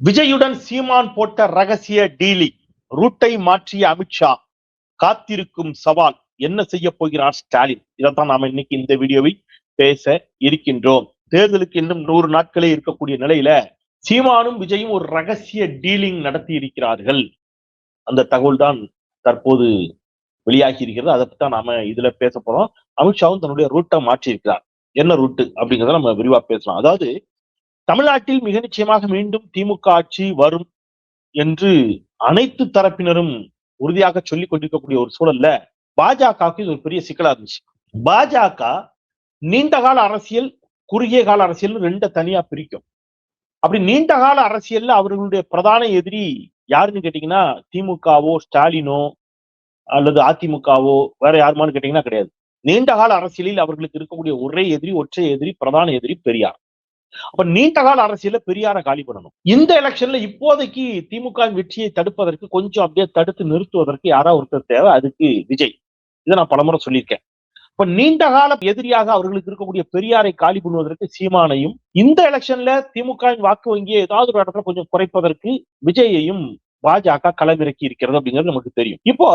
விஜயுடன் சீமான் போட்ட ரகசிய டீலிங் ரூட்டை மாற்றிய அமித்ஷா காத்திருக்கும் சவால் என்ன செய்ய போகிறார் ஸ்டாலின்? இதைத்தான் நாம இன்னைக்கு இந்த வீடியோவில் பேச இருக்கின்றோம். தேர்தலுக்கு இன்னும் நூறு நாட்களே இருக்கக்கூடிய நிலையில சீமானும் விஜயும் ஒரு ரகசிய டீலிங் நடத்தி இருக்கிறார்கள். அந்த தகவல் தான் தற்போது வெளியாகி இருக்கிறது. அதை பத்தி தான் நாம இதுல பேச போறோம். அமித்ஷாவும் தன்னுடைய ரூட்டை மாற்றி இருக்கிறார் என்ன ரூட்டு அப்படிங்கிறத நம்ம விரிவா பேசலாம். அதாவது தமிழ்நாட்டில் மிக நிச்சயமாக மீண்டும் திமுக ஆட்சி வரும் என்று அனைத்து தரப்பினரும் உறுதியாக சொல்லிக் கொண்டிருக்கக்கூடிய ஒரு சூழல்ல பாஜகவுக்கு இது ஒரு பெரிய சிக்கலா இருந்துச்சு. பாஜக நீண்ட கால அரசியல் குறுகிய கால அரசியல் ரெண்ட தனியா பிரிக்கும். அப்படி நீண்ட கால அரசியல்ல அவர்களுடைய பிரதான எதிரி யாருன்னு கேட்டீங்கன்னா திமுகவோ ஸ்டாலினோ அல்லது அதிமுகவோ வேற யாருமான்னு கேட்டீங்கன்னா கிடையாது. நீண்ட கால அரசியலில் அவர்களுக்கு இருக்கக்கூடிய ஒரே எதிரி ஒற்றை எதிரி பிரதான எதிரி பெரியார். அப்ப நீண்ட கால அரசியல பெரியார காலி பண்ணணும். இந்த எலெக்ஷன்ல இப்போதைக்கு திமுக வெற்றியை தடுப்பதற்கு கொஞ்சம் அப்படியே தடுத்து நிறுத்துவதற்கு யாராவது ஒருத்தர் தேவை அதுக்கு விஜய். இதை நான் பலமுறை சொல்லியிருக்கேன். இப்ப நீண்ட கால எதிரியாக அவர்களுக்கு இருக்கக்கூடிய பெரியாரை காலி பண்ணுவதற்கு சீமானையும் இந்த எலெக்ஷன்ல திமுகவின் வாக்கு வங்கியை ஏதாவது ஒரு இடத்துல கொஞ்சம் குறைப்பதற்கு விஜயையும் பாஜக களமிறக்கி இருக்கிறது அப்படிங்கிறது நமக்கு தெரியும். இப்போ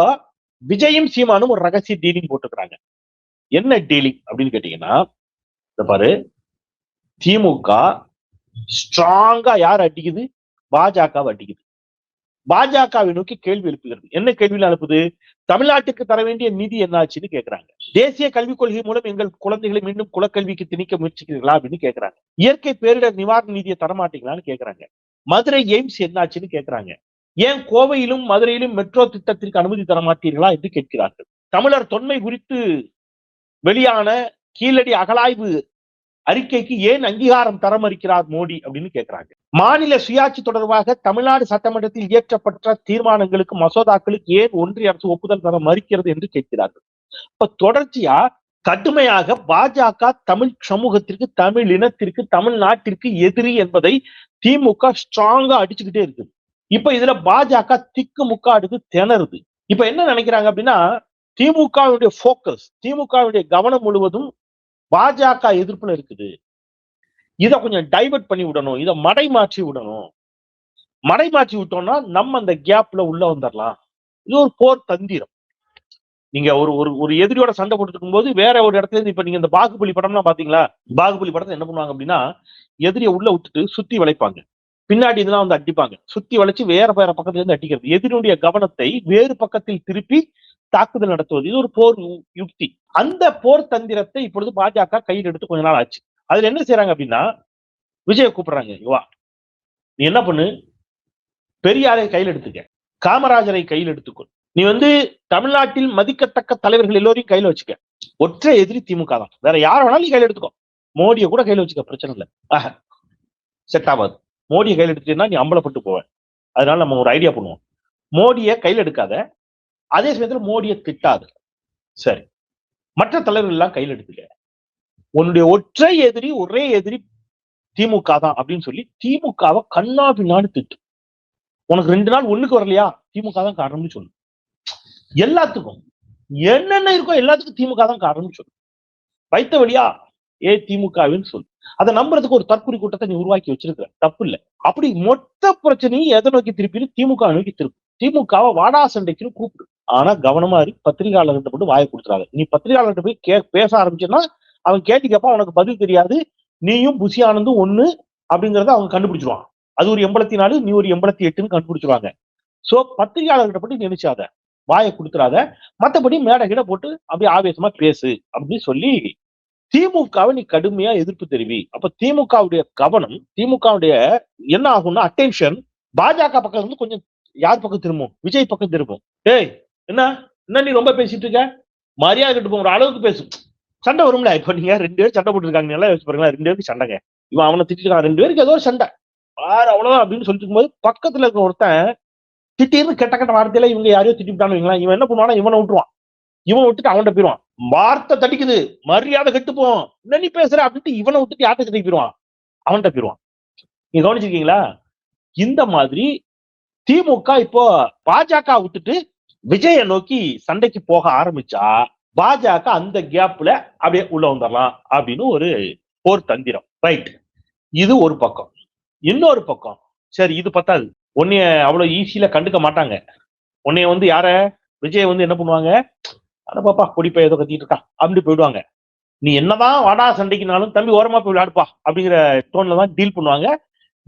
விஜயும் சீமானும் ஒரு ரகசிய டீலிங் போட்டுக்கிறாங்க. என்ன டீலிங் அப்படின்னு கேட்டீங்கன்னா இந்த பாரு திமுக ஸ்ட்ராங்கா யார் அடிக்குது? பாஜக அடிக்குது. பாஜகவை நோக்கி கேள்வி எழுப்புகிறது. என்ன கேள்வியில் அனுப்புது தமிழ்நாட்டுக்கு தர வேண்டிய நிதி என்னாச்சுன்னு கேட்கிறாங்க தேசிய கல்விக் கொள்கை மூலம் எங்கள் குழந்தைகளை மீண்டும் குலக்கல்விக்கு திணிக்க முயற்சிக்கிறீர்களா அப்படின்னு கேட்கிறாங்க இயற்கை பேரிடர் நிவாரண நிதியை தரமாட்டீங்களான்னு கேக்குறாங்க. மதுரை எய்ம்ஸ் என்னாச்சுன்னு கேட்கிறாங்க ஏன் கோவையிலும் மதுரையிலும் மெட்ரோ திட்டத்திற்கு அனுமதி தரமாட்டீர்களா என்று கேட்கிறார்கள். தமிழர் தொன்மை குறித்து வெளியான கீழடி அகலாய்வு அறிக்கைக்கு ஏன் அங்கீகாரம் தர மறுக்கிறார் மோடி அப்படின்னு கேட்கிறாங்க மாநில சுயாட்சி தொடர்பாக தமிழ்நாடு சட்டமன்றத்தில் இயற்றப்பட்ட தீர்மானங்களுக்கு மசோதாக்களுக்கு ஏன் ஒன்றிய அரசு ஒப்புதல் தர மறுக்கிறது என்று கேட்கிறார்கள். இப்ப தொடர்ச்சியா கடுமையாக பாஜக தமிழ் சமூகத்திற்கு தமிழ் இனத்திற்கு தமிழ்நாட்டிற்கு எதிரி என்பதை திமுக ஸ்ட்ராங்கா அடிச்சுக்கிட்டே இருக்குது இப்ப இதுல பாஜக திக்கு முக்காடுக்கு திணறுது. இப்ப என்ன நினைக்கிறாங்க அப்படின்னா திமுகவுடைய போக்கஸ் திமுகவுடைய கவனம் முழுவதும் பாஜக எதிர்ப்புல இருக்குது. இத கொஞ்சம் டைவர்ட் பண்ணி விடணும். இத மடை மாற்றி விடணும். மடை மாற்றி விட்டோம்னா நம்ம அந்த கேப்ல உள்ள வந்துடலாம் இது ஒரு போர் தந்திரம். நீங்க ஒரு ஒரு ஒரு எதிரியோட சண்டை போட்டுருக்கும் போது வேற ஒரு இடத்துல இருந்து இப்ப நீங்க இந்த பாகுபலி படம்லாம் பாத்தீங்களா? பாகுபலி படத்தை என்ன பண்ணுவாங்க அப்படின்னா எதிரியை உள்ள விட்டுட்டு சுத்தி வளைப்பாங்க. பின்னாடி இதெல்லாம் வந்து அடிப்பாங்க. சுத்தி வளைச்சு வேற வேற பக்கத்துல இருந்து அடிக்கிறது. எதிரியுடைய கவனத்தை வேறு பக்கத்தில் திருப்பி தாக்குதல் நடத்துவது. இது ஒரு போர் யுக்தி. அந்த போர் தந்திரத்தை இப்பொழுது பாஜக கையில் எடுத்து கொஞ்ச நாள் ஆச்சு. அதுல என்ன செய்யறாங்க அப்படின்னா விஜய கூப்பிடுறாங்க யுவா நீ என்ன பண்ணு? பெரியாரை கையில் எடுத்துக்க. காமராஜரை கையில் எடுத்துக்கொள். நீ வந்து தமிழ்நாட்டில் மதிக்கத்தக்க தலைவர்கள் எல்லோரையும் கையில வச்சுக்க. ஒற்றை எதிரி திமுக தான். வேற யார வேணாலும் நீ கையில எடுத்துக்கோ. மோடியை கூட கையில வச்சுக்க பிரச்சனை இல்லை. ஆஹ் செட் ஆகாது. மோடியை கையில் எடுத்துட்டீங்கன்னா நீ அம்பலப்பட்டு போவேன் அதனால நம்ம ஒரு ஐடியா பண்ணுவோம். மோடியை கையில் எடுக்காத. அதே சமயத்துல மோடியை திட்டாது. சரி. மற்ற தலைவர்கள் எல்லாம் கையில் எடுத்துக்க. உன்னுடைய ஒற்றை எதிரி ஒரே எதிரி திமுக தான் அப்படின்னு சொல்லி திமுகவை கண்ணா பின்னான்னு திட்டு. உனக்கு ரெண்டு நாள் ஒண்ணுக்கு வரலையா? திமுக தான் காரணம்னு சொல்லு. எல்லாத்துக்கும். என்னென்ன இருக்கோ எல்லாத்துக்கும் திமுக தான் காரணம்னு சொல்லு. வைத்த வழியா ஏ திமுகவின்னு சொல்லு. அதை நம்புறதுக்கு ஒரு தற்கொலை கூட்டத்தை நீ உருவாக்கி வச்சிருக்க தப்பு இல்லை. அப்படி மொத்த பிரச்சனையும் எதை நோக்கி திருப்பினு திமுக நோக்கி திருப்பு. திமுகவை வாடா சண்டைக்குன்னு கூப்பிடு. ஆனா கவனமா இருக்கு பத்திரிகையாளர்கிட்ட மட்டும் வாயை கொடுத்துறாங்க நீ பத்திரிகையாளர்கிட்ட போய் கே பேச ஆரம்பிச்சேன்னா அவன் கேட்டு கேட்பான் உனக்கு பதில் தெரியாது. நீயும் புசி ஆனந்தும் ஒண்ணு அப்படிங்கறத அவங்க கண்டுபிடிச்சிருவான் அது ஒரு எண்பத்தி நாலு நீ ஒரு எண்பத்தி எட்டுன்னு கண்டுபிடிச்சிருவாங்க. சோ பத்திரிகையாளர்கிட்ட பற்றி நினைச்சாத. வாயை கொடுத்துறாத. மத்தபடி மேடை கிட்ட போட்டு அப்படியே ஆவேசமா பேசு அப்படின்னு சொல்லி திமுகவை நீ கடுமையா எதிர்ப்பு தெரிவி. அப்ப திமுகவுடைய கவனம் திமுகவுடைய என்ன ஆகும்னா அட்டென்ஷன் பாஜக பக்கம் வந்து கொஞ்சம் யார் பக்கம் திரும்பும்? விஜய் பக்கம் திரும்பும். ஏய் என்ன? என்ன நீ ரொம்ப பேசிட்டு இருக்க? மரியாதை கிட்ட போகிற அளவுக்கு பேசும் சண்டை வரும்ல இப்போ நீங்க ரெண்டு பேரும் சண்டை போட்டுருக்காங்க. நல்லா யோசிச்சு பாருங்களா ரெண்டு பேருக்கு சண்டைங்க. இவன் அவனை திட்டிருக்கான் ரெண்டு பேருக்கு ஏதோ ஒரு சண்டை. வேற அவ்வளவுதான் அப்படின்னு சொல்லிட்டு இருக்கும்போது பக்கத்துல இருக்க ஒருத்தன் திட்டிருந்து கெட்ட கெட்ட வார்த்தையில இவங்க யாரையோ திட்டிவிட்டான்னு வைங்களா இவன் என்ன பண்ணுவானா இவனை விட்டுருவான். இவன் விட்டுட்டு அவன்கிட்ட போயிடுவான். வார்த்தை தடிக்குது. மரியாதை கெட்டுப்போம் என்ன நீ பேசுற அப்படின்ட்டு இவனை விட்டுட்டு யார்கிட்ட திட்டி போயிடுவான்? அவன்கிட்ட போயிடுவான். நீங்க கவனிச்சிருக்கீங்களா? இந்த மாதிரி திமுக இப்போ பாஜக விட்டுட்டு விஜய நோக்கி சண்டைக்கு போக ஆரம்பிச்சா பாஜக அந்த கேப்ல அப்படியே உள்ள வந்துடலாம் அப்படின்னு ஒரு போர் தந்திரம். ரைட் இது ஒரு பக்கம். இன்னொரு பக்கம். சரி இது பத்தாது உன்னைய அவ்வளவு ஈஸியில கண்டுக்க மாட்டாங்க. உன்னைய வந்து யார? விஜய் வந்து என்ன பண்ணுவாங்க? அட பாப்பா கொடிப்பா ஏதோ கத்திட்டு இருக்கா? அப்படி போயிடுவாங்க. நீ என்னதான் வாடா சண்டைக்குனாலும் தம்பி ஓரமா போய் விளையாடுப்பா அப்படிங்கிற டோன்ல தான் டீல் பண்ணுவாங்க.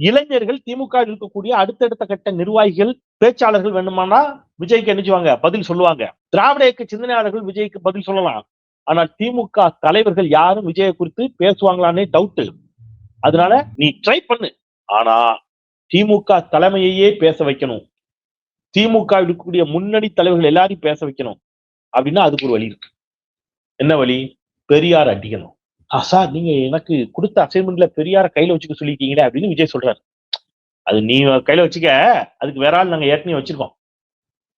இளைஞர்கள் திமுக இருக்கக்கூடிய அடுத்தடுத்த கட்ட நிர்வாகிகள் பேச்சாளர்கள் வேணுமானா விஜய்க்கு என்னச்சுவாங்க பதில் சொல்லுவாங்க. திராவிட இயக்க சிந்தனையாளர்கள் விஜய்க்கு பதில் சொல்லலாம். ஆனால் திமுக தலைவர்கள் யாரும் விஜயை குறித்து பேசுவாங்களான்னே டவுட் அதனால நீ ட்ரை பண்ணு. ஆனா திமுக தலைமையையே பேச வைக்கணும். திமுக இருக்கக்கூடிய முன்னணி தலைவர்கள் எல்லாரையும் பேச வைக்கணும். அப்படின்னா அதுக்கு ஒரு வழி இருக்கு. என்ன வழி? பெரியார் அடிக்கணும். சார் நீங்க எனக்கு கொடுத்த அசைன்மெண்ட்ல பெரியார கையில வச்சுக்க சொல்லிருக்கீங்களே அப்படின்னு விஜய் சொல்றாரு. அது நீ கையில வச்சுக்க அதுக்கு வேற ஆள் நாங்க ஏற்கனவே வச்சிருக்கோம்.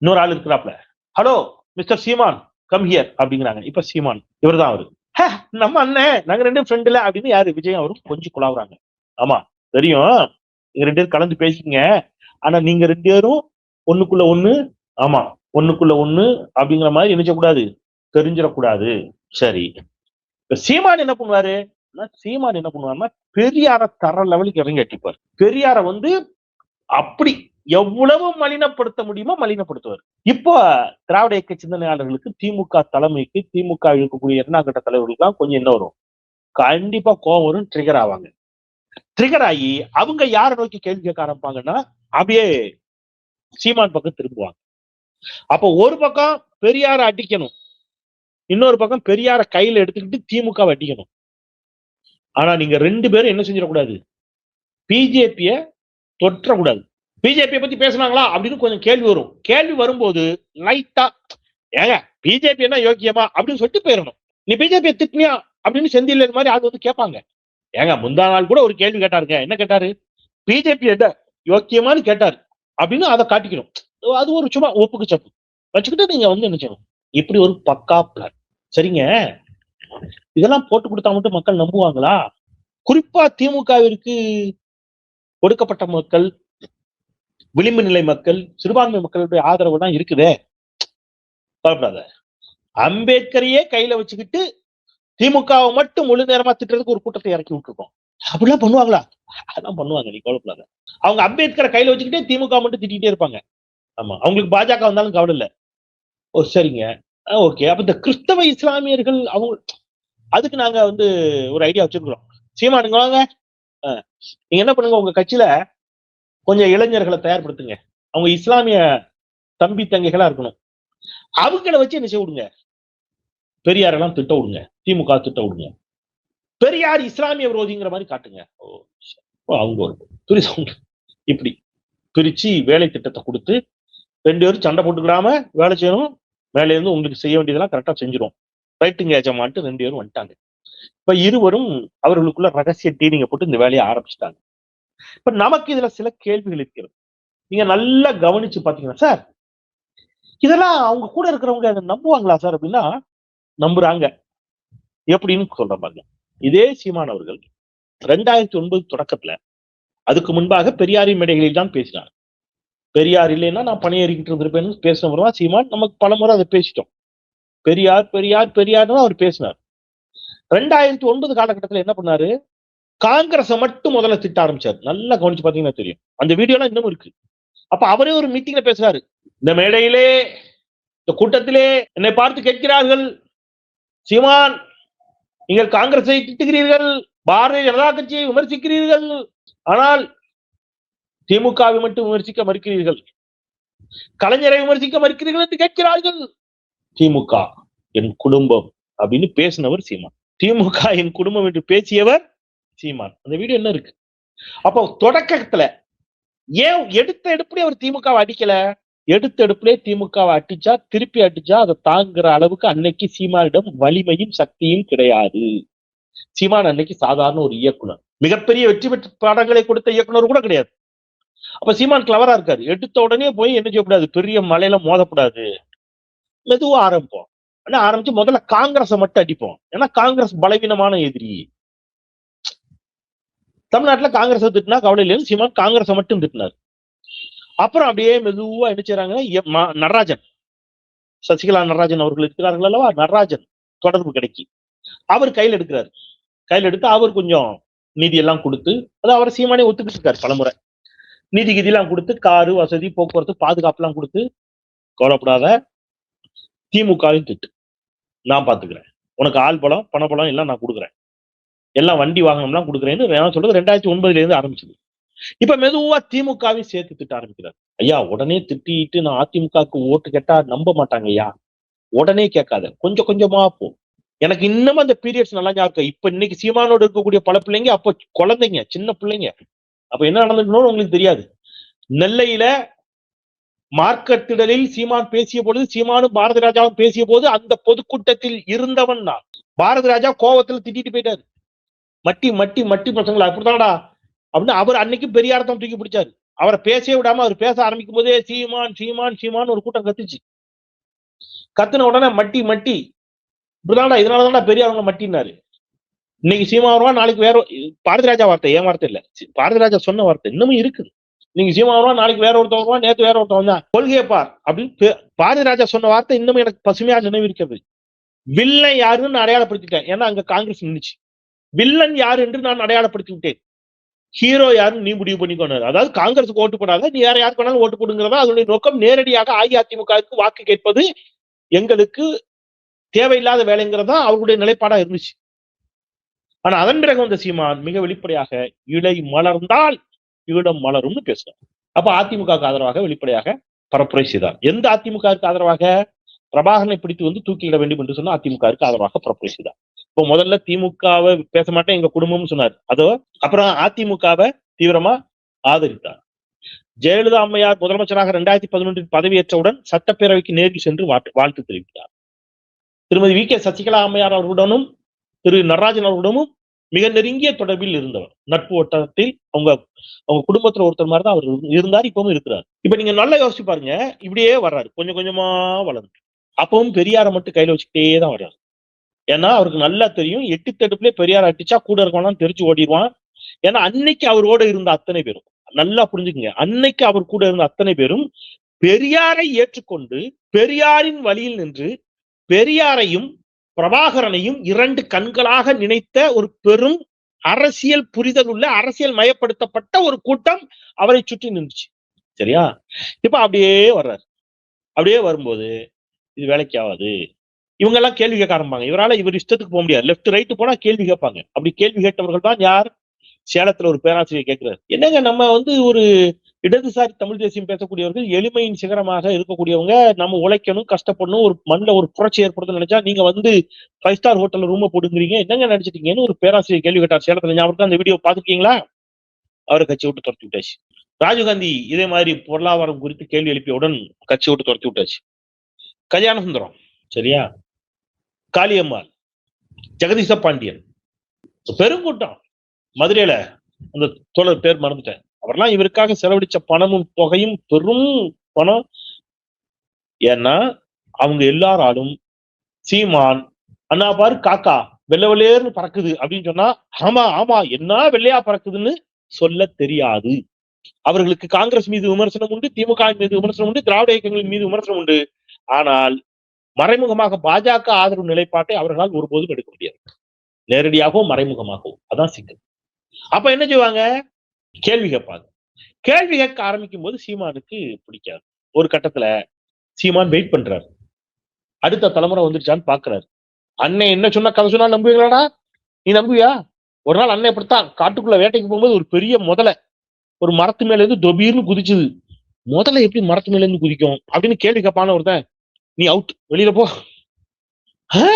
இன்னொரு ஆள் இருக்கிறாப்ல hello mister Seeman come here அப்படிங்கிறாங்க. இப்ப சீமான் இவர்தான் அவரு. நம்ம அண்ணன் நாங்க ரெண்டு ஃப்ரெண்டுல அப்படின்னு யாரு? விஜய் அவரும் கொஞ்சம் குழாவுறாங்க. ஆமா தெரியும். நீங்க ரெண்டு பேரும் கலந்து பேசிக்கங்க. ஆனா நீங்க ரெண்டு பேரும் ஒண்ணுக்குள்ள ஒண்ணு ஆமா ஒண்ணுக்குள்ள ஒண்ணு அப்படிங்கிற மாதிரி நினைச்சக்கூடாது. தெரிஞ்சிடக்கூடாது. சரி. இப்ப சீமான் என்ன பண்ணுவாரு? சீமான் என்ன பண்ணுவாருன்னா பெரியார தர லெவலுக்கு இறங்கி அட்டிப்பார் பெரியார வந்து அப்படி எவ்வளவு மலினப்படுத்த முடியுமோ மலினப்படுத்துவார். இப்போ திராவிட இயக்க சிந்தனையாளர்களுக்கு திமுக தலைமைக்கு திமுக இருக்கக்கூடிய இரண்டாம் கட்ட தலைவர்களுக்கு கொஞ்சம் என்ன வரும்? கண்டிப்பா கோவம் வரும் ட்ரிகர் ஆவாங்க. ட்ரிகர் ஆகி அவங்க யாரை நோக்கி கேள்வி கேட்க ஆரம்பிப்பாங்கன்னா அப்படியே சீமான் பக்கம் திரும்புவாங்க. அப்போ ஒரு பக்கம் பெரியார அடிக்கணும். இன்னொரு பக்கம் பெரியார கையில எடுத்துக்கிட்டு திமுக வட்டிக்கணும் ஆனா நீங்க ரெண்டு பேரும் என்ன செஞ்சிடக்கூடாது? பிஜேபிய தொற்றக்கூடாது. பிஜேபியை பத்தி பேசுனாங்களா? அப்படின்னு கொஞ்சம் கேள்வி வரும். கேள்வி வரும்போது லைட்டா ஏங்க பிஜேபி என்ன யோக்கியமா? அப்படின்னு சொல்லிட்டு போயிடணும். நீ பிஜேபியை திட்டினியா? அப்படின்னு செந்தில் மாதிரி அது வந்து கேட்பாங்க. ஏங்க முந்தா நாள் கூட ஒரு கேள்வி கேட்டாருங்க. என்ன கேட்டாரு? பிஜேபி என்ன யோக்கியமான்னு கேட்டாரு. அப்படின்னு அதை காட்டிக்கணும். அது ஒரு சும்மா ஒப்புக்கு சப்பு. வச்சுக்கிட்டு நீங்க வந்து என்ன செய்யணும்? இப்படி ஒரு பக்கா பிளான் சரிங்க. இதெல்லாம் போட்டு கொடுத்தா மட்டும் மக்கள் நம்புவாங்களா? குறிப்பா திமுகவிற்கு ஒடுக்கப்பட்ட மக்கள் விளிம்பு நிலை மக்கள் சிறுபான்மை மக்களுடைய ஆதரவு தான் இருக்குதே. பயப்படாத அம்பேத்கரையே கையில வச்சுக்கிட்டு திமுகவை மட்டும் முழு நேரமா திட்டுறதுக்கு ஒரு கூட்டத்தை இறக்கி விட்டுருக்கோம். அப்படிலாம் பண்ணுவாங்களா? அதெல்லாம் பண்ணுவாங்க நீ கவலைப்படாத. அவங்க அம்பேத்கரை கையில வச்சுக்கிட்டே திமுக மட்டும் திட்டிகிட்டே இருப்பாங்க. ஆமா அவங்களுக்கு பாஜக வந்தாலும் கவலை இல்ல. ஓ சரிங்க. ஓகே அப்ப இந்த கிறிஸ்தவ இஸ்லாமியர்கள் அவங்க அதுக்கு நாங்க வந்து ஒரு ஐடியா வச்சிருக்கிறோம். சீமானுங்க வாங்க. ஆ, நீங்க என்ன பண்ணுங்க உங்க கட்சியில கொஞ்சம் இளைஞர்களை தயார்படுத்துங்க. அவங்க இஸ்லாமிய தம்பி தங்கைகளா இருக்கணும். அவங்கள வச்சு என்ன செய்ய விடுங்க? பெரியாரெல்லாம் திட்ட விடுங்க. திமுக திட்ட விடுங்க. பெரியார் இஸ்லாமிய விரோதிங்கிற மாதிரி காட்டுங்க. ஓ ஓ, அவங்க ஒரு புரியுது இப்படி பிரிச்சு வேலை திட்டத்தை கொடுத்து ரெண்டு பேரும் சண்டை போட்டுக்கிடாம வேலை செய்யணும். மேலேருந்து உங்களுக்கு செய்ய வேண்டியதெல்லாம் கரெக்டா செஞ்சிடும் ரைட்டுங்க ஏஜமான்ட்டு ரெண்டு பேரும் வந்துட்டாங்க. இப்ப இருவரும் அவர்களுக்குள்ள ரகசிய டீலிங்க போட்டு இந்த வேலையை ஆரம்பிச்சிட்டாங்க. இப்ப நமக்கு இதுல சில கேள்விகள் இருக்கிறது. நீங்க நல்லா கவனிச்சு பாத்தீங்கன்னா சார் இதெல்லாம் அவங்க கூட இருக்கிறவங்க அதை நம்புவாங்களா சார் அப்படின்னா நம்புறாங்க. எப்படின்னு சொல்ற பாருங்க. இதே சீமான் அவர்கள் ரெண்டாயிரத்தி ஒன்பது தொடக்கத்துல அதுக்கு முன்பாக பெரியாரி மேடைகளில் தான் பேசினார். பெரியார் இல்லைன்னா நான் பணியேறிக்கிட்டு இருந்திருப்பேன்னு பேசினவர் சீமான் நமக்கு பல முறை அதை பேசிட்டோம். பெரியார் பெரியார் பெரியார்னு அவர் பேசினார். ரெண்டாயிரத்தி ஒன்பது காலகட்டத்துல என்ன பண்ணாரு? காங்கிரஸை மட்டும் முதல்ல திட்ட ஆரம்பிச்சாரு. நல்லா கவனிச்சு பாத்தீங்கன்னா தெரியும். அந்த வீடியோலாம் இன்னமும் இருக்கு. அப்ப அவரே ஒரு மீட்டிங்ல பேசுறாரு. இந்த மேடையிலே இந்த கூட்டத்திலே என்னை பார்த்து கேட்கிறார்கள். சீமான் நீங்கள் காங்கிரஸை திட்டுகிறீர்கள். பாரதிய ஜனதா கட்சியை விமர்சிக்கிறீர்கள். ஆனால் திமுகவை மட்டும் விமர்சிக்க மறுக்கிறீர்கள்? கலைஞரை விமர்சிக்க மறுக்கிறீர்கள் என்று கேட்கிறார்கள். திமுக என் குடும்பம் அப்படின்னு பேசினவர் சீமான். திமுக என் குடும்பம் என்று பேசியவர் சீமான். அந்த வீடியோ என்ன இருக்கு? அப்போ தொடக்கத்துல ஏன் எடுத்த எடுப்புலேயே அவர் திமுகவை அடிக்கல? எடுத்த எடுப்புலேயே திமுகவை அடிச்சா திருப்பி அடிச்சா அதை தாங்குற அளவுக்கு அன்னைக்கு சீமானிடம் வலிமையும் சக்தியும் கிடையாது. சீமான் அன்னைக்கு சாதாரண ஒரு இயக்குனர். மிகப்பெரிய வெற்றி பெற்ற பாடங்களை கொடுத்த இயக்குனர் கூட கிடையாது. அப்ப சீமான் கிளவரா இருக்காரு. எடுத்த உடனே போய் என்ன செய்யக்கூடாது? பெரிய மலையில மோதக்கூடாது. மெதுவா ஆரம்பிப்போம். ஆனா ஆரம்பிச்சு முதல்ல காங்கிரஸை மட்டும் அடிப்போம். ஏன்னா காங்கிரஸ் பலவீனமான எதிரி. தமிழ்நாட்டுல காங்கிரஸ் திட்டினா கவலை இல்லைன்னு சீமான் காங்கிரஸை மட்டும் திட்டினார். அப்புறம் அப்படியே மெதுவா என்ன செய்யறாங்க நடராஜன். சசிகலா நடராஜன் அவர்கள் இருக்கிறார்கள் அல்லவா? நடராஜன் தொடர்பு கிடைக்கி. அவர் கையில் எடுக்கிறாரு. கையில் எடுத்து அவர் கொஞ்சம் நிதி எல்லாம் கொடுத்து அதை அவர் சீமானே ஒத்துக்கிட்டு இருக்காரு பலமுறை. நிதி கிதிலாம் கொடுத்து காரு வசதி போக்குவரத்து பாதுகாப்புலாம் கொடுத்து கவலைப்படாத. திமுகவையும் திட்டு. நான் பார்த்துக்கிறேன் உனக்கு ஆள் பலம் பணப்பலம் எல்லாம் நான் கொடுக்குறேன். எல்லாம் வண்டி வாகனம்லாம் கொடுக்குறேன்னு நான் சொல்றது ரெண்டாயிரத்தி ஒன்பதுல இருந்து ஆரம்பிச்சது. இப்ப மெதுவா திமுகவையும் சேர்த்து திட்ட ஆரம்பிக்கிறார். ஐயா உடனே திட்டிட்டு நான் அதிமுகவுக்கு ஓட்டு கேட்டா நம்ப மாட்டாங்க ஐயா. உடனே கேட்காத. கொஞ்சம் கொஞ்சமா போ. எனக்கு இன்னமும் அந்த பீரியட்ஸ் நல்லா ஞாபகம் இப்ப இன்னைக்கு சீமானோடு இருக்கக்கூடிய பல பிள்ளைங்க அப்ப குழந்தைங்க சின்ன பிள்ளைங்க அப்ப என்ன நடந்துக்கணும்னு உங்களுக்கு தெரியாது. நெல்லையில மார்க்கத்திடலில் சீமான் பேசிய பொழுது சீமானும் பாரதி ராஜாவும் பேசிய போது அந்த பொதுக்கூட்டத்தில் இருந்தவன் நான். பாரதி ராஜா கோவத்துல திட்டிட்டு போயிட்டாரு. மட்டி மட்டி மட்டி பசங்களா அப்படித்தான்டா? அப்படின்னு அவர் அன்னைக்கு பெரிய அர்த்தம் தூக்கி பிடிச்சாரு. அவரை பேசவே விடாம அவர் பேச ஆரம்பிக்கும் போதே சீமான் சீமான் சீமான் ஒரு கூட்டம் கத்துச்சு. கத்துன உடனே மட்டி மட்டி. இப்படிதான்டா இதனாலதான்டா பெரியாரவங்க மட்டினாரு. இன்னைக்கு சீமா வருவா நாளைக்கு வேற பாரதி ராஜா வார்த்தை ஏன் வார்த்தை இல்ல. பாரதிராஜா பாரதி ராஜா சொன்ன வார்த்தை இன்னமும் இருக்குது. நீங்க சீமா வருவா நாளைக்கு வேற ஒருத்தன் வருவா நேத்து வேற ஒருத்தன் வந்தா கொள்கையை பார் அப்படின்னு பாரதிராஜா பாரதி ராஜா சொன்ன வார்த்தை இன்னமும் எனக்கு பசுமையா நினைவிருக்கிறது. வில்லன் யாருன்னு அடையாளப்படுத்திட்டேன். ஏன்னா அங்க காங்கிரஸ் நின்றுச்சு வில்லன் யாரு என்று நான் அடையாளப்படுத்தி விட்டேன் ஹீரோ யாருன்னு நீ முடிவு பண்ணிக்கொண்டாரு அதாவது காங்கிரஸுக்கு ஓட்டு போடாத நீ வேற யாருக்கு வேணாலும் ஓட்டு போடுங்கிறதா அதனுடைய நோக்கம். நேரடியாக அஇஅதிமுகவுக்கு வாக்கு கேட்பது எங்களுக்கு தேவையில்லாத வேலைங்கிறதா அவருடைய நிலைப்பாடா இருந்துச்சு. ஆனா அதன் பிறகு வந்த சீமான் மிக வெளிப்படையாக இலை மலர்ந்தால் ஈழம் மலரும்னு பேசினார் அப்ப அதிமுகவுக்கு ஆதரவாக வெளிப்படையாக பரப்புரை செய்தார். எந்த அதிமுகவுக்கு ஆதரவாக? பிரபாகரனை பிடித்து வந்து தூக்கிலிட வேண்டும் என்று சொன்னா அதிமுகவுக்கு ஆதரவாக பரப்புரை செய்தார். இப்போ முதல்ல திமுகவை பேச மாட்டேன் எங்க குடும்பம்னு சொன்னார். அதோ அப்புறம் அதிமுகவை தீவிரமா ஆதரித்தார். ஜெயலலிதா அம்மையார் முதலமைச்சராக இரண்டாயிரத்தி பதினொன்றில் பதவியேற்றவுடன் சட்டப்பேரவைக்கு நேரில் சென்று வாழ்த்து வாழ்த்து தெரிவித்தார். திருமதி வி கே சசிகலா அம்மையார் அவர்களுடனும் திரு நடராஜன் அவர்களுடனும் மிக நெருங்கிய தொடர்பில் இருந்தவர். நட்பு வட்டத்தில் அவங்க அவங்க குடும்பத்துல ஒருத்தர் மாதிரி தான் அவர் இருந்தார் இப்பவும் இருக்கிறார். இப்ப நீங்க நல்லா யோசிச்சு பாருங்க இப்படியே வர்றாரு. கொஞ்சம் கொஞ்சமா வளர்ந்து அப்பவும் பெரியாரை மட்டும் கையில வச்சுக்கிட்டே தான் வர்றாரு. ஏன்னா அவருக்கு நல்லா தெரியும் எட்டு தடுப்புல பெரியார் அடிச்சா கூட இருக்கவனா தெரிச்சு ஓடிடுவான். ஏன்னா அன்னைக்கு அவரோட இருந்த அத்தனை பேரும் நல்லா புரிஞ்சுக்குங்க. அன்னைக்கு அவர் கூட இருந்த அத்தனை பேரும் பெரியாரை ஏற்றுக்கொண்டு பெரியாரின் வழியில் நின்று பெரியாரையும் பிரபாகரனையும் இரண்டு கண்களாக நினைத்த ஒரு பெரும் அரசியல் புரிதல் உள்ள அரசியல் மயப்படுத்தப்பட்ட ஒரு கூட்டம் அவரை சுற்றி நின்றுச்சு. சரியா? இப்ப அப்படியே வர்றாரு. அப்படியே வரும்போது இது வேலைக்கு ஆகாது இவங்க எல்லாம் கேள்வி கேட்க ஆரம்பிப்பாங்க. இவரால இவர் இஷ்டத்துக்கு போக முடியாது. லெஃப்ட் ரைட் போனா கேள்வி கேட்பாங்க. அப்படி கேள்வி கேட்டவர்கள் தான் யார்? சேலத்துல ஒரு பேராசிரியர் கேட்கிறார். என்னங்க நம்ம வந்து ஒரு இடதுசாரி தமிழ் தேசியம் பேசக்கூடியவர்கள் எளிமையின் சிகரமாக இருக்கக்கூடியவங்க. நம்ம உழைக்கணும் கஷ்டப்படணும் ஒரு மண்ணில் ஒரு புரட்சி ஏற்படுத்த நினைச்சா நீங்க வந்து ஃபைவ் ஸ்டார் ஹோட்டல்ல ரூமை போடுங்கிறீங்க என்னங்க நினைச்சிட்டீங்கன்னு ஒரு பேராசிரியர் கேள்வி கேட்டார். சேலத்துல ஞாபகம் அந்த வீடியோ பாத்துருக்கீங்களா அவரை கட்சி விட்டு துரத்தி விட்டாச்சு. ராஜீவ்காந்தி இதே மாதிரி பொருளாதாரம் குறித்து கேள்வி எழுப்பியவுடன் கட்சி விட்டு துரத்தி விட்டாச்சு. கல்யாண சுந்தரம் சரியா? காளியம்மாள் ஜெகதீச பாண்டியன். பெருங்கூட்டம். மதுரையில அந்த தோழர் பேர் மறந்துட்டேன். அவர்லாம் இவருக்காக செலவழிச்ச பணமும் தொகையும் பெரும் பணம். ஏன்னா அவங்க எல்லாராலும் சீமான் அண்ணா பாரு காக்கா வெள்ளை வெள்ளையர்னு பறக்குது அப்படின்னு சொன்னா ஆமா ஆமா என்ன வெள்ளையா பறக்குதுன்னு சொல்ல தெரியாது. அவர்களுக்கு காங்கிரஸ் மீது விமர்சனம் உண்டு திமுக மீது விமர்சனம் உண்டு திராவிட இயக்கங்களின் மீது விமர்சனம் உண்டு. ஆனால் மறைமுகமாக பாஜக ஆதரவு நிலைப்பாட்டை அவர்களால் ஒருபோதும் எடுக்க முடியாது. நேரடியாகவும் மறைமுகமாகவும் அதான் சிக்கல். அப்ப என்ன செய்வாங்க? கேள்வி கேட்பாங்க. கேள்வி கேட்க ஆரம்பிக்கும் போது சீமானுக்கு பிடிக்காது. ஒரு கட்டத்துல சீமான் வெயிட் பண்றாரு. அடுத்த தலைமுறை வந்துருச்சான்னு பாக்குறாரு. அண்ணன் என்ன சொன்னா கதை சொன்னா நம்புவீங்களாடா? நீ நம்புவியா? ஒரு நாள் அண்ணன் இப்படித்தான் காட்டுக்குள்ள வேட்டைக்கு போகும்போது ஒரு பெரிய முதலை ஒரு மரத்து மேல இருந்து தொபீர்னு குதிச்சுது. முதல்ல எப்படி மரத்து மேல இருந்து குதிக்கும் அப்படின்னு கேள்வி கேட்பான ஒருத்தன். நீ அவுட் வெளியில போ. ஆ?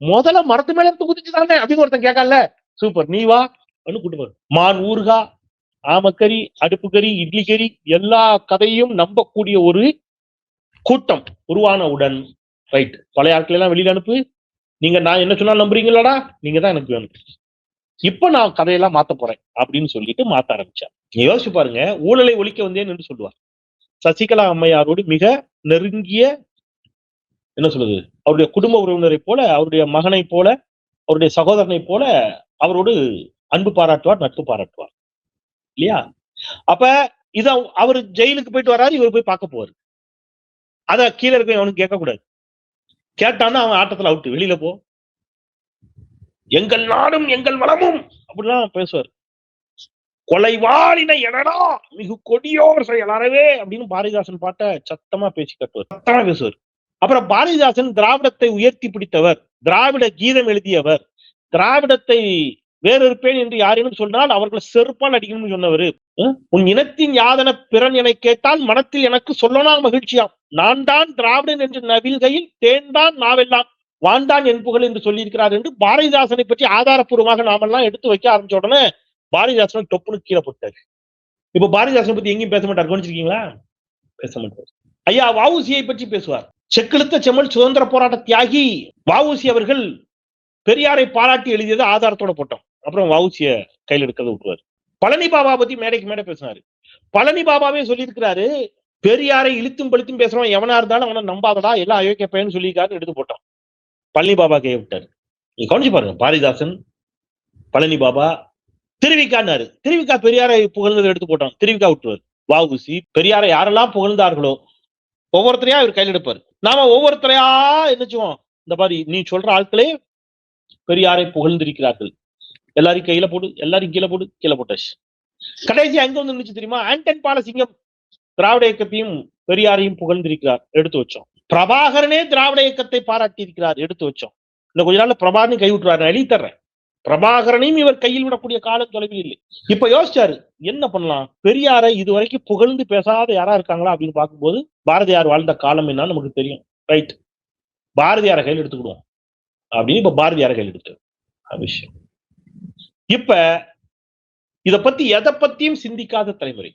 முதல்ல மரத்து மேல இருந்து குதிச்சுதானே அப்படின்னு ஒருத்தன் கேட்கல சூப்பர். நீ வா. அப்படின்னு கூட்டு போற மான் ஊருகா ஆமக்கறி அடுப்பு கறி இட்லி கறி எல்லா கதையும் நம்பக்கூடிய ஒரு கூட்டம் உருவானவுடன். ரைட் பழைய ஆட்கள் எல்லாம் வெளியில அனுப்பு. நீங்க நான் என்ன சொன்னாலும் நம்புறீங்களாடா? நீங்க தான் எனக்கு வேணும். இப்ப நான் கதையெல்லாம் மாத்த போறேன் அப்படின்னு சொல்லிட்டு மாத்த ஆரம்பிச்சார் நீங்க யோசிச்சு பாருங்க. ஊழலை ஒழிக்க வந்தேன் என்று சொல்லுவார். சசிகலா அம்மையாரோடு மிக நெருங்கிய என்ன சொல்றது? அவருடைய குடும்ப உறவினரை போல அவருடைய மகனை போல அவருடைய சகோதரனை போல அவரோடு அன்பு பாராட்டுவார் நட்பு பாராட்டுவார். இல்லையா? அப்ப இத அவர் ஜெயிலுக்கு போயிட்டு வராரு இவர் போய் பார்க்க போவாரு. அத கீழே இருக்க அவனுக்கு கேட்கக்கூடாது. கேட்டான்னா அவன் ஆட்டத்துல அவுட்டு வெளியில போ. எங்கள் நாடும் எங்கள் வளமும் அப்படிலாம் பேசுவார். கொலைவாளின எடடா மிகு கொடியோர் செயலறவே அப்படின்னு பாரதிதாசன் பாட்ட சத்தமா பேசி கட்டுவார் சத்தமா பேசுவார். அப்புறம் பாரதிதாசன் திராவிடத்தை உயர்த்தி பிடித்தவர் திராவிட கீதம் எழுதியவர் திராவிடத்தை வேறொருப்பேன் என்று யாரேனும் சொன்னால் அவர்களை செருப்பால் அடிக்கணும்னு சொன்னவர். உன் இனத்தின் யாதன பிறன் என கேட்டால் மனத்தில் எனக்கு சொல்லனா மகிழ்ச்சியாம். நான் தான் திராவிடன் என்று நவில்கையில் தேன்தான் நாவெல்லாம். வாண்டான் என் புகழ் என்று சொல்லியிருக்கிறார் என்று பாரதிதாசனை பற்றி ஆதாரப்பூர்வமாக நாமெல்லாம் எடுத்து வைக்க ஆரம்பிச்ச உடனே பாரதிதாசன் டொப்புனு கீழே போட்டாரு. இப்ப பாரதிதாசனை பத்தி எங்கேயும் பேச மாட்டார். கவனிச்சிருக்கீங்களா? பேச மாட்டார். ஐயா வவுசியை பற்றி பேசுவார். செக்கிழுத்த செம்மல் சுதந்திர போராட்ட தியாகி வவுசி அவர்கள் பெரியாரை பாராட்டி எழுதியதை ஆதாரத்தோட போட்டோம். அப்புறம் வவுசிய கையில் எடுக்கிறத விட்டுருவாரு. பழனி பாபா பத்தி மேடைக்கு மேடை பேசினாரு. பழனி பாபாவே சொல்லியிருக்கிறாரு பெரியாரை இழுத்தும் பழுத்தும் பேசுறவன் எவனா இருந்தாலும் அவனை நம்பாதடா எல்லாம் அயோக்கிய பையன் சொல்லியிருக்காருன்னு எடுத்து போட்டோம் பழனி பாபா கையை விட்டாரு. நீ கவனிச்சு பாருங்க பாரிதாசன் பழனி பாபா திருவிக்கான்னாரு. திருவிக்கா பெரியாரை புகழ்ந்ததை எடுத்து போட்டான். திருவிக்கா விட்டுருவார். வாவுசி பெரியாரை யாரெல்லாம் புகழ்ந்தார்களோ ஒவ்வொருத்தரையா இவர் கையில் எடுப்பார். நாம ஒவ்வொருத்தரையா என்னச்சுவோம் இந்த மாதிரி நீ சொல்ற ஆட்களே பெரியாரை புகழ்ந்திருக்கிறார்கள். எல்லாரையும் கையில போடு எல்லாரையும் கீழே போடு கீழே போட்டாச்சு. கடைசி அங்க வந்து நினைச்சு தெரியுமா? ஆண்டன் பாலசிங்கம் திராவிட இயக்கத்தையும் பெரியாரையும் புகழ்ந்திருக்கிறார் எடுத்து வச்சோம். பிரபாகரனே திராவிட இயக்கத்தை பாராட்டி இருக்கிறார் எடுத்து வச்சோம். இந்த கொஞ்ச நாள் பிரபாகரன் கை விட்டுறாரு நான் எழுதி தர்றேன். பிரபாகரனையும் இவர் கையில் விடக்கூடிய காலம் தொலைவில் இல்லை. இப்ப யோசிச்சாரு என்ன பண்ணலாம்? பெரியாரை இதுவரைக்கும் புகழ்ந்து பேசாத யாரா இருக்காங்களா அப்படின்னு பார்க்கும்போது பாரதியார் வாழ்ந்த காலம் என்னன்னு நமக்கு தெரியும். ரைட் பாரதியார கையில் எடுத்துக்கிடுவோம். அப்படின்னு இப்ப பாரதியார கையில் எடுத்து விஷயம். இப்ப இத பத்தி எதை பத்தியும் சிந்திக்காத தலைமுறை.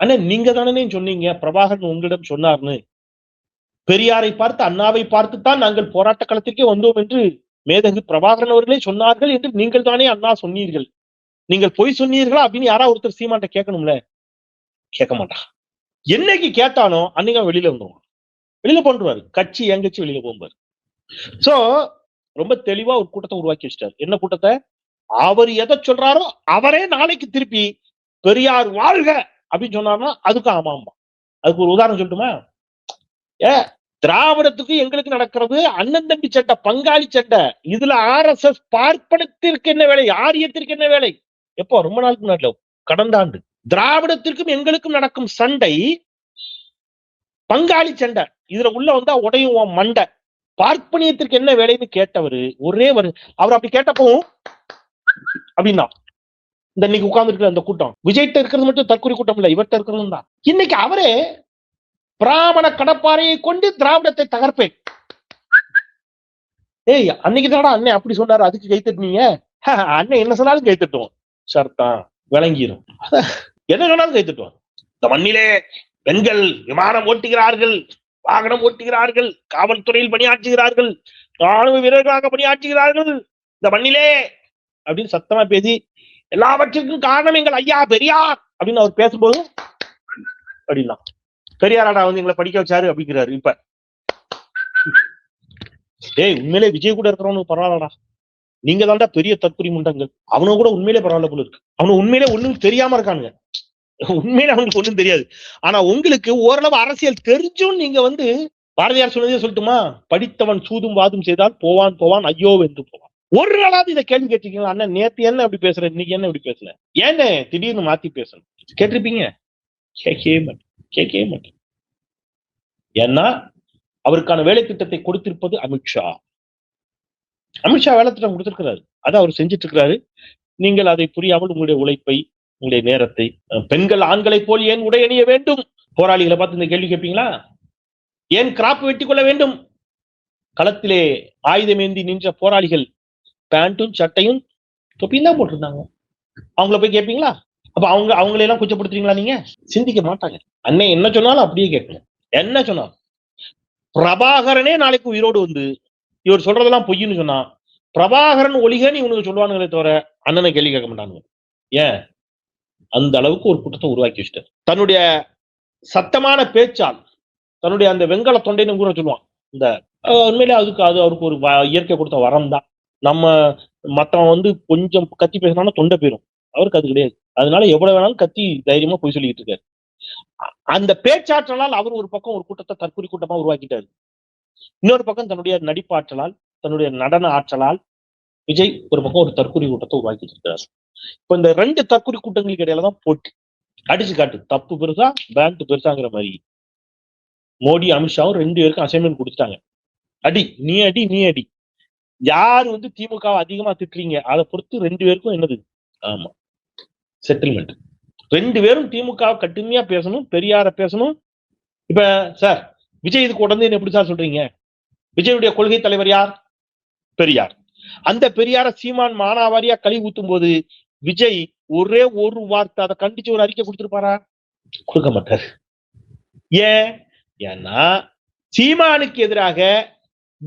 அண்ணா நீங்க தானே சொன்னீங்க பிரபாகரன் உங்களிடம் சொன்னார்னு. பெரியாரை பார்த்து அண்ணாவை பார்த்துத்தான் நாங்கள் போராட்ட களத்திற்கே வந்தோம் என்று மேதகு பிரபாகரன் அவர்களே சொன்னார்கள் என்று நீங்கள் தானே அண்ணா சொன்னீர்கள். நீங்கள் பொய் சொன்னீர்களா அப்படின்னு யாரா ஒருத்தர் சீமான்ட்ட கேட்கணும்ல? கேட்க மாட்டான் என்னைக்கு கேட்டானோ அன்னைக்கு வெளியில வந்துருவான். வெளியில போன்றுவாரு. கட்சி எங்கச்சி வெளியில போகும்பாரு சோ ரொம்ப தெளிவா ஒரு கூட்டத்தை உருவாக்கி வச்சிட்டாரு. என்ன கூட்டத்தை? அவர் எதை சொல்றாரோ அவரே நாளைக்கு திருப்பி பெரியார் வாழ்க அப்படின்னு சொன்னார்னா அதுக்கு ஆமாம்பா அதுக்கு ஒரு உதாரணம் சொல்லட்டுமா? ஏ திராவிடத்துக்கு எங்களுக்கு நடக்கிறது அண்ணன் தம்பி சட்டை பங்காளி சட்டை. இதுல ஆர் எஸ் எஸ் பார்ப்பனத்திற்கு என்ன வேலை? ஆரியத்திற்கு என்ன வேலை? எப்போ? ரொம்ப நாளுக்கு முன்னாடி கடந்த ஆண்டு. திராவிடத்திற்கும் எங்களுக்கும் நடக்கும் சண்டை பங்காளி சண்டை. இதுல உள்ள வந்தா உடையும் மண்டை. பார்ப்பனியத்திற்கு என்ன வேலைன்னு கேட்டவரு ஒரே ஒரு அவர் அப்படி கேட்டப்போ அப்படின்னா இந்த இன்னைக்கு உட்கார்ந்து அந்த கூட்டம் விஜய்கிட்ட இருக்கிறது மட்டும் தற்கொலை கூட்டம் இல்ல இவர்கிட்ட இருக்கிறது தான். இன்னைக்கு அவரே பிராமண கடப்பாறையை கொண்டு திராவிடத்தை தகர்ப்பேன். ஏய் அன்னைக்கு தாடா அண்ணன் அப்படி சொன்னாரு அதுக்கு கை தட்டுனீங்க அண்ணன் என்ன சொன்னாலும் கை தட்டுவோம் சர்தான் விளங்கிரும். என்ன சொன்னாலும் கை தட்டுவோம் இந்த மண்ணிலே பெண்கள் விமானம் ஓட்டுகிறார்கள் வாகனம் ஓட்டுகிறார்கள் காவல்துறையில் பணியாற்றுகிறார்கள் ராணுவ வீரர்களாக பணியாற்றுகிறார்கள். இந்த மண்ணிலே அப்படின்னு சத்தமா பேசி எல்லாவற்றிற்கும் காரணம் எங்கள் ஐயா பெரியார் அப்படின்னு அவர் பேசும்போது அப்படின்னா பெரியாராடா வந்து எங்களை படிக்க வச்சாரு அப்படிங்கிறாரு இப்ப. டேய் உண்மையிலே விஜய் கூட இருக்கிறவனுக்கு பரவாயில்லடா. நீங்க தான்டா பெரிய தற்குறி முண்டங்கள். அவனும் கூட உண்மையிலே பரவாயில்ல போல இருக்கு. அவனு உண்மையிலே ஒண்ணும் தெரியாம இருக்கானுங்க. உண்மையில அவனுக்கு ஒண்ணும் தெரியாது. ஆனா உங்களுக்கு ஓரளவு அரசியல் தெரிஞ்சும் நீங்க வந்து பாரதியார் சொன்னதே சொல்லட்டுமா? படித்தவன் சூதும் வாதும் செய்தால் போவான் போவான் ஐயோ வென்று போவான். ஒரு நாளாவது இதை கேள்வி கேட்டீங்களா அண்ணன் நேத்து என்ன அப்படி பேசுறேன் இன்னைக்கு என்ன இப்படி பேசல ஏன்னு திடீர்னு மாத்தி பேசணும். கேட்டிருப்பீங்க? கேட்கவே மாட்டேன். கேட்கவே மாட்டேன். ஏன்னா அவருக்கான வேலை திட்டத்தை கொடுத்திருப்பது அமித்ஷா. அமித்ஷா வேலை திட்டம் கொடுத்திருக்கிறாரு. அதை அவர் செஞ்சிட்டு இருக்கிறாரு நீங்கள் அதை புரியாமல் உங்களுடைய உழைப்பை உங்களுடைய நேரத்தை பெண்கள் ஆண்களை போல் ஏன் உடை அணிய வேண்டும்? போராளிகளை பார்த்து இந்த கேள்வி கேட்பீங்களா? ஏன் கிராப் வெட்டி கொள்ள வேண்டும்? களத்திலே ஆயுதமேந்தி நின்ற போராளிகள் பேண்ட்டும் சட்டையும் தொப்பியும் தான் போட்டிருந்தாங்க. அவங்கள போய் கேட்பீங்களா அப்ப அவங்க அவங்களையெல்லாம் குச்சப்படுத்துறீங்களா நீங்க? சிந்திக்க மாட்டாங்க. அண்ணன் என்ன சொன்னாலும் அப்படியே கேட்கணும் என்ன சொன்னாலும். பிரபாகரனே நாளைக்கு உயிரோடு வந்து இவர் சொல்றதெல்லாம் பொய்ன்னு சொன்னா பிரபாகரன் ஒளிகன்னு இவனுக்கு சொல்லுவானுங்களே தவிர அண்ணனை கேள்வி கேட்க மாட்டானுங்க. ஏன்? அந்த அளவுக்கு ஒரு கூட்டத்தை உருவாக்கி வச்சுட்டார். தன்னுடைய சத்தமான பேச்சால் தன்னுடைய அந்த வெங்கல தொண்டைன்னு கூட சொல்லுவான். இந்த உண்மையிலே அதுக்கு அது அவருக்கு ஒரு இயற்கை கொடுத்த வரம் தான். நம்ம மத்தவன் வந்து கொஞ்சம் கத்தி பேசினாலும் தொண்டை போயிடும் அவருக்கு அது கிடையாது. அதனால எவ்வளவு வேணாலும் கத்தி தைரியமா போய் சொல்லிட்டு இருக்காரு. அந்த பேச்சாற்றலால் அவர் ஒரு பக்கம் ஒரு கூட்டத்தை தற்கொலை கூட்டமா உருவாக்கிட்டாரு. இன்னொரு பக்கம் தன்னுடைய நடிப்பாற்றலால் தன்னுடைய நடன ஆற்றலால் விஜய் ஒரு பக்கம் ஒரு தற்கொலை கூட்டத்தை உருவாக்கி இருக்கிறார் இப்ப இந்த ரெண்டு தற்கொலை கூட்டங்களுக்கு இடையில தான் போட்டி. அடிச்சு காட்டு. தப்பு பெருசா பேண்ட் பெருசாங்கிற மாதிரி. மோடி அமித்ஷாவும் ரெண்டு பேருக்கும் அசைன்மெண்ட் கொடுத்துட்டாங்க. அடி நீ அடி நீ அடி. யார் வந்து திமுக அதிகமா திட்டுறீங்க? அதை பொறுத்து ரெண்டு பேருக்கும் என்னது? ஆமா. செட்டில்மெண்ட் ரெண்டு பேரும் திமுக வை கடுமையா பேசணும் பெரியார பேசணும். இப்ப சார் விஜய் இதுக்கு உடனே எப்படி சார் சொல்றீங்க? விஜயனுடைய கொள்கை தலைவர் யார்? பெரியார். அந்த பெரியார சீமான் மானாவாரியா கழி ஊத்தும் போது விஜய் ஒரே ஒரு வார்த்தை அதை கண்டிச்சு ஒரு அறிக்கை கொடுத்துருப்பாரா? கொடுக்க மாட்டார். ஏன்? ஏன்னா சீமானுக்கு எதிராக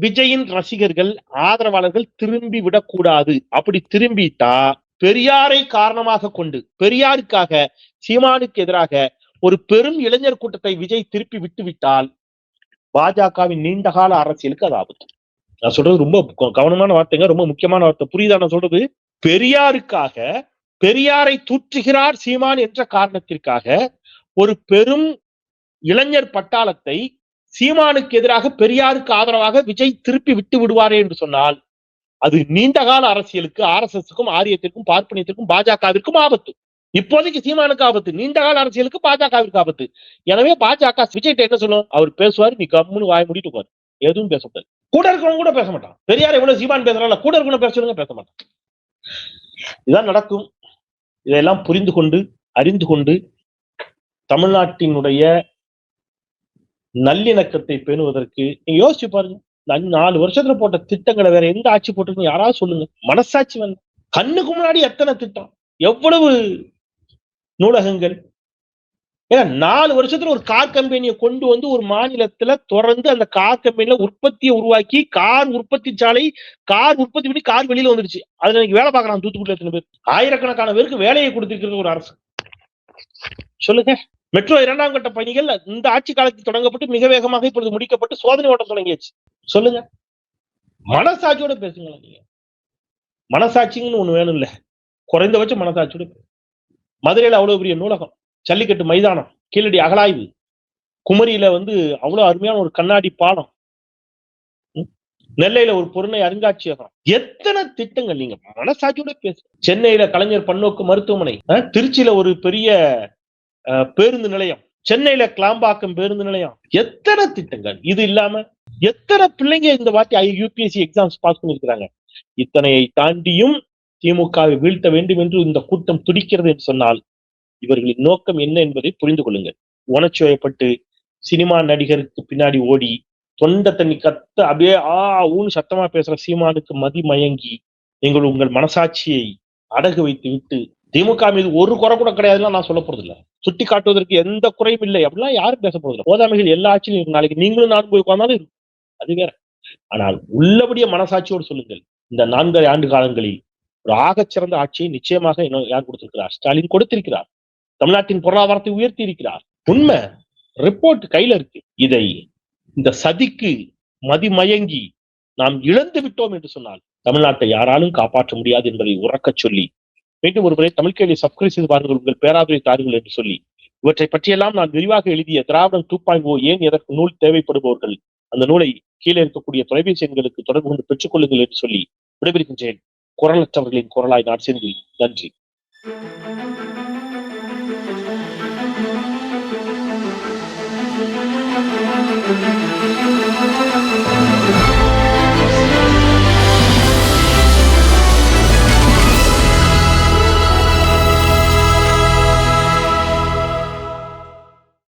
விஜயின் ரசிகர்கள் ஆதரவாளர்கள் திரும்பி விடக்கூடாது. அப்படி திரும்பிட்டா பெரியாரை காரணமாக கொண்டு பெரியாருக்காக சீமானுக்கு எதிராக ஒரு பெரும் இளைஞர் கூட்டத்தை விஜய் திருப்பி விட்டு விட்டால் பாஜகவின் நீண்டகால அரசியலுக்கு அது ஆபத்து. நான் சொல்றது ரொம்ப க- கவனமான வார்த்தைங்க ரொம்ப முக்கியமான வார்த்தை. புரியுதா நான் சொல்றது? பெரியாருக்காக பெரியாரை தூற்றுகிறார் சீமான் என்ற காரணத்திற்காக ஒரு பெரும் இளைஞர் பட்டாளத்தை சீமானுக்கு எதிராக பெரியாருக்கு ஆதரவாக விஜய் திருப்பி விட்டு விடுவாரே என்று சொன்னால் அது நீண்டகால அரசியலுக்கு ஆர் எஸ் எஸ்க்கும் ஆரியத்திற்கும் பார்ப்பனியத்திற்கும் பாஜகவிற்கும் ஆபத்து. இப்போதைக்கு சீமானுக்கு ஆபத்து நீண்ட கால அரசியலுக்கு பாஜகவிற்கு ஆபத்து. எனவே பாஜக விஜய் என்ன சொல்லும்? அவர் பேசுவாரு நீ கம்முன்னு வாய் மூடிட்டு உட்காரு. எதுவும் பேசக்கூடாது கூட இருக்கவங்க கூட பேச மாட்டான். பெரியார் எவ்வளவு சீமான் பேசுறாங்க கூட இருக்கணும் பேச சொல்லுங்க பேச மாட்டான். இதான் நடக்கும். இதெல்லாம் புரிந்து கொண்டு அறிந்து கொண்டு தமிழ்நாட்டினுடைய நல்லிணக்கத்தை பேணுவதற்கு நீங்க யோசிச்சு பாருங்க. நாலு வருஷத்துல போட்ட திட்டங்களை வேற எந்த ஆட்சி போட்டிருக்கீங்க யாராவது சொல்லுங்க. மனசாட்சி வந்து கண்ணுக்கு முன்னாடி எத்தனை திட்டம்? எவ்வளவு நூலகங்கள்? ஏன்னா நாலு வருஷத்துல ஒரு கார் கம்பெனியை கொண்டு வந்து ஒரு மாநிலத்துல தொடர்ந்து அந்த கார் கம்பெனில உற்பத்தியை உருவாக்கி கார் உற்பத்தி சாலை கார் உற்பத்தி பண்ணி கார் வெளியில வந்துருச்சு அதுல இன்னைக்கு வேலை பார்க்கறான் தூத்துக்குடியில எத்தனை பேர். ஆயிரக்கணக்கான பேருக்கு வேலையை கொடுத்திருக்கிறது ஒரு அரசு. சொல்லுங்க. மெட்ரோ இரண்டாம் கட்ட பணிகள் இந்த ஆட்சி காலத்தில் தொடங்கப்பட்டு மிக வேகமாக இப்பொழுது முடிக்கப்பட்டு சோதனை ஓட்டம் தொடங்கியாச்சு. சொல்லுங்க. மனசாட்சியோட பேசுங்களேன் நீங்க. மனசாட்சிங்கன்னு ஒண்ணு வேணும் இல்ல குறைந்தபட்ச மனசாட்சியோட பேசு. மதுரையில அவ்வளவு பெரிய நூலகம் ஜல்லிக்கட்டு மைதானம் கீழடி அகலாய்வு குமரியில வந்து அவ்வளவு அருமையான ஒரு கண்ணாடி பாலம் நெல்லையில ஒரு பொருளை அருங்காட்சியகம். எத்தனை திட்டங்கள் நீங்க மனசாட்சியோட பேசு. சென்னையில கலைஞர் பன்னோக்கு மருத்துவமனை திருச்சியில ஒரு பெரிய பேருந்து நிலையம். சென்னையில கிளாம்பாக்கம் பேருந்து நிலையம். எத்தனை திட்டங்கள்? இது இல்லாம எத்தனை பிள்ளைங்க இந்த வாட்டி யூபிஎஸ்சி எக்ஸாம்ஸ் பாஸ் பண்ணிருக்கிறாங்க இத்தனையை தாண்டியும் திமுகவை வீழ்த்த வேண்டும் என்று இந்த கூட்டம் துடிக்கிறது என்று சொன்னால் இவர்களின் நோக்கம் என்ன என்பதை புரிந்து கொள்ளுங்கள். உணர்ச்சிவயப்பட்டு சினிமா நடிகருக்கு பின்னாடி ஓடி தொண்டை தண்ணி கத்த அப்படியே ஆ ஊன்னு சத்தமா பேசுற சீமானுக்கு மதி மயங்கி நீங்கள் உங்கள் மனசாட்சியை அடகு வைத்து விட்டு திமுக மீது ஒரு குறை கூட கிடையாதுன்னா நான் சொல்ல போறது இல்ல சுட்டி காட்டுவதற்கு எந்த குறையும் இல்லை. அப்படிலாம் யாரும் பேச போறது இல்லை போதாமைகள் எல்லா ஆட்சியிலும் இருக்கும். நாளைக்கு நீங்களும் நானும் போய் உட்கார்ந்தாலும் இருக்கும். அது வேற. ஆனால் உள்ளபடிய மனசாட்சியோடு சொல்லுங்கள். இந்த நான்கரை ஆண்டு காலங்களில் ஒரு ஆகச்சிறந்த ஆட்சியை நிச்சயமாக இன்னும் யார் கொடுத்திருக்கிறார்? ஸ்டாலின் கொடுத்திருக்கிறார். தமிழ்நாட்டின் பொருளாதாரத்தை உயர்த்தி இருக்கிறார். உண்மை ரிப்போர்ட் கையில இருக்கு. இதை இந்த சதிக்கு மதிமயங்கி நாம் இழந்து விட்டோம் என்று சொன்னால் தமிழ்நாட்டை யாராலும் காப்பாற்ற முடியாது என்பதை உறக்கச் சொல்லி மீண்டும் ஒருமுறை தமிழ் கேள்வி சப்ஸ்கிரைப் செய்து பாருங்கள் உங்கள் பேராதரவை தாருங்கள் என்று சொல்லி. இவற்றை பற்றியெல்லாம் நான் விரிவாக எழுதிய திராவிடம் டூ பாயிண்ட் ஓ ஏன் எதற்கு நூல் தேவைப்படுபவர்கள் அந்த நூலை கீழே இருக்கக்கூடிய தொலைபேசி எண்களுக்கு தொடர்பு கொண்டு பெற்றுக் கொள்ளுங்கள் என்று சொல்லி விடைபெறுகின்றேன். குரலற்றவர்களின் குரலாய் நான் சென்று நன்றி.